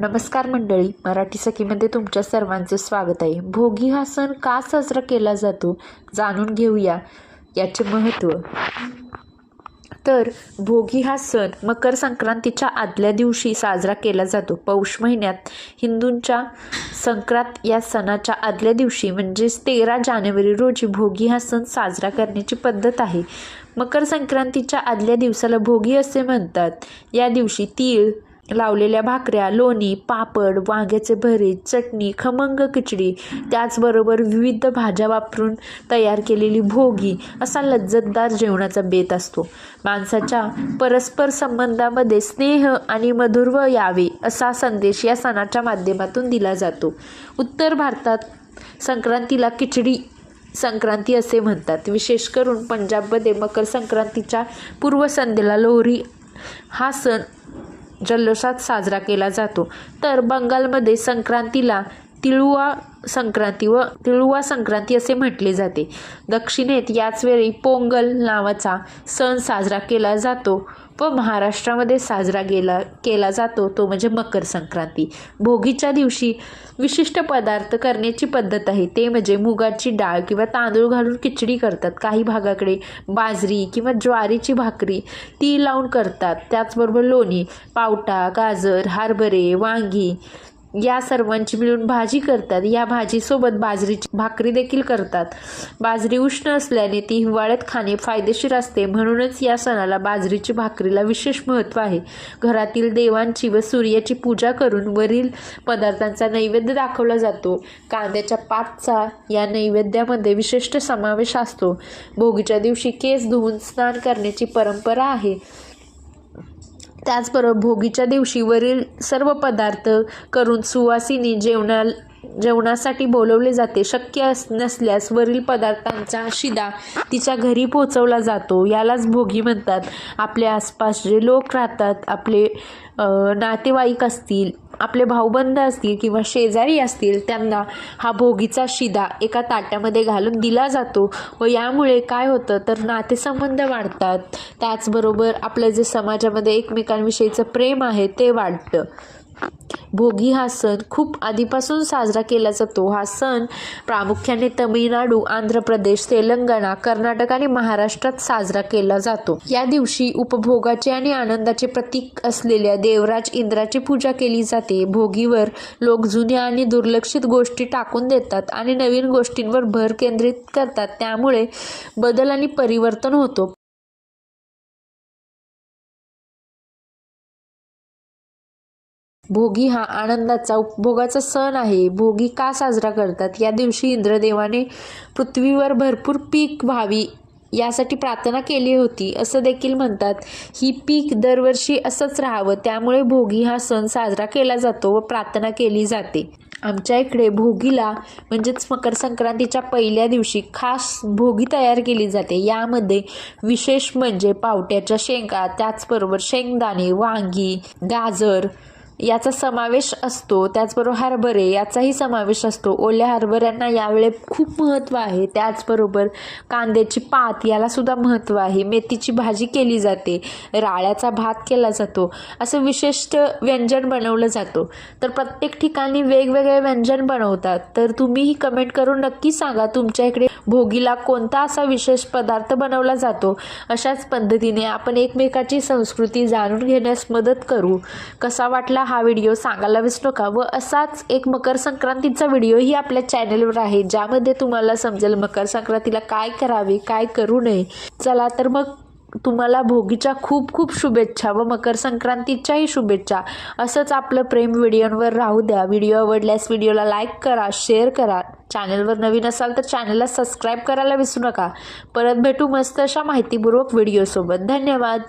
नमस्कार मंडळी मराठी सखीमध्ये तुमच्या सर्वांचं स्वागत आहे. भोगी हा सण का साजरा केला जातो जाणून घेऊया याचे महत्त्व. तर भोगी हा सण मकर संक्रांतीच्या आदल्या दिवशी साजरा केला जातो. पौष महिन्यात हिंदूंच्या संक्रांत या सणाच्या आदल्या दिवशी म्हणजेच तेरा जानेवारी रोजी भोगी हा सण साजरा करण्याची पद्धत आहे. मकर संक्रांतीच्या आदल्या दिवसाला भोगी असे म्हणतात. या दिवशी तीळ लावलेल्या भाकऱ्या लोणी पापड वांग्याचे भरीत चटणी खमंग खिचडी त्याचबरोबर विविध भाज्या वापरून तयार केलेली भोगी असा लज्जतदार जेवणाचा बेत असतो. माणसाच्या परस्पर संबंधामध्ये स्नेह आणि मधुर्व यावे असा संदेश या सणाच्या माध्यमातून दिला जातो. उत्तर भारतात संक्रांतीला खिचडी संक्रांती असे म्हणतात. विशेष करून पंजाबमध्ये मकर संक्रांतीच्या पूर्वसंध्येला लोहरी हा सण जल्लोषात साजरा केला जातो. तर बंगालमध्ये संक्रांतीला तिळुआ संक्रांती व तिळुआ संक्रांती असे म्हटले जाते. दक्षिणेत याच वेळी पोंगल नावाचा सण साजरा केला जातो व महाराष्ट्रामध्ये साजरा केला केला जातो. तो म्हणजे मकर संक्रांती. भोगीच्या दिवशी विशिष्ट पदार्थ करण्याची पद्धत आहे. ते म्हणजे मुगाची डाळ किंवा तांदूळ घालून खिचडी करतात. काही भागाकडे बाजरी किंवा ज्वारीची भाकरी ती लावून करतात. त्याचबरोबर लोणी पावटा गाजर हरभरे वांगी या सर्वांची मिळून भाजी करतात. या भाजीसोबत बाजरीची भाकरी देखील करतात. बाजरी उष्ण असल्याने ती हिवाळ्यात खाणे फायदेशीर असते. म्हणूनच या सणाला बाजरीची भाकरीला विशेष महत्त्व आहे. घरातील देवांची व सूर्याची पूजा करून वरील पदार्थांचा नैवेद्य दाखवला जातो. कांद्याच्या पातचा या नैवेद्यामध्ये विशिष्ट समावेश असतो. भोगीच्या दिवशी केस धुवून स्नान करण्याची परंपरा आहे. त्याचबरोबर भोगीच्या दिवशी वरील सर्व पदार्थ करून सुवासिनी जेवणा जेवणासाठी बोलवले जाते. शक्य अस नसल्यास वरील पदार्थांचा शिदा तिच्या घरी पोचवला जातो. यालाच भोगी म्हणतात. आपल्या आसपास जे लोक राहतात आपले नातेवाईक असतील आपले भाऊबंद असतील किंवा शेजारी असतील त्यांना हा भोगीचा शिदा एका ताट्यामध्ये घालून दिला जातो व यामुळे काय होतं? तर नातेसंबंध वाढतात. त्याचबरोबर आपलं जे समाजामध्ये एकमेकांविषयीचं प्रेम आहे ते वाढतं. भोगी हा सण खूप आधीपासून साजरा केला जातो. हा सण प्रामुख्याने तमिळनाडू आंध्र प्रदेश तेलंगणा कर्नाटक आणि महाराष्ट्रात साजरा केला जातो. या दिवशी उपभोगाचे आणि आनंदाचे प्रतीक असलेल्या देवराज इंद्राची पूजा केली जाते. भोगीवर लोक जुन्या आणि दुर्लक्षित गोष्टी टाकून देतात आणि नवीन गोष्टींवर भर केंद्रित करतात. त्यामुळे बदल आणि परिवर्तन होतो. भोगी हा आनंदाचा उपभोगाचा सण आहे. भोगी का साजरा करतात? या दिवशी इंद्रदेवाने पृथ्वीवर भरपूर पीक व्हावी यासाठी प्रार्थना केली होती. असं देखील म्हणतात. ही पीक दरवर्षी असंच राहावं. त्यामुळे भोगी हा सण साजरा केला जातो व प्रार्थना केली जाते. आमच्या इकडे भोगीला म्हणजेच मकर संक्रांतीच्या पहिल्या दिवशी खास भोगी तयार केली जाते. यामध्ये विशेष म्हणजे पावट्याच्या शेंगा त्याचबरोबर शेंगदाणे वांगी गाजर याचा समावेश असतो. त्याचबरोबर हरभरे याचाही समावेश असतो. ओल्या हरभऱ्यांना यावेळे खूप महत्त्व आहे. त्याचबरोबर कांद्याची पात यालासुद्धा महत्त्व आहे. मेथीची भाजी केली जाते. राळ्याचा भात केला जातो. असं विशिष्ट व्यंजन बनवलं जातं. तर प्रत्येक ठिकाणी वेगवेगळे व्यंजन बनवतात. तर तुम्हीही कमेंट करून नक्की सांगा तुमच्या इकडे भोगीला कोणता असा विशेष पदार्थ बनवला जातो. अशाच पद्धतीने आपण एकमेकाची संस्कृती जाणून घेण्यास मदत करू. कसा वाटला हा व्हिडिओ सांगायला विसरू नका व असाच एक मकर संक्रांतीचा व्हिडिओही आपल्या चॅनलवर आहे ज्यामध्ये तुम्हाला समजेल मकर संक्रांतीला काय करावे काय करू नये. चला तर मग तुम्हाला भोगीच्या खूप खूप शुभेच्छा व मकर संक्रांतीच्याही शुभेच्छा. असंच आपलं प्रेम व्हिडिओवर राहू द्या. व्हिडिओ आवडल्यास व्हिडिओला लाईक करा शेअर करा. चॅनलवर नवीन असाल तर चॅनलला सबस्क्राईब करायला विसरू नका. परत भेटू मस्त अशा माहितीपूर्वक व्हिडिओसोबत. धन्यवाद!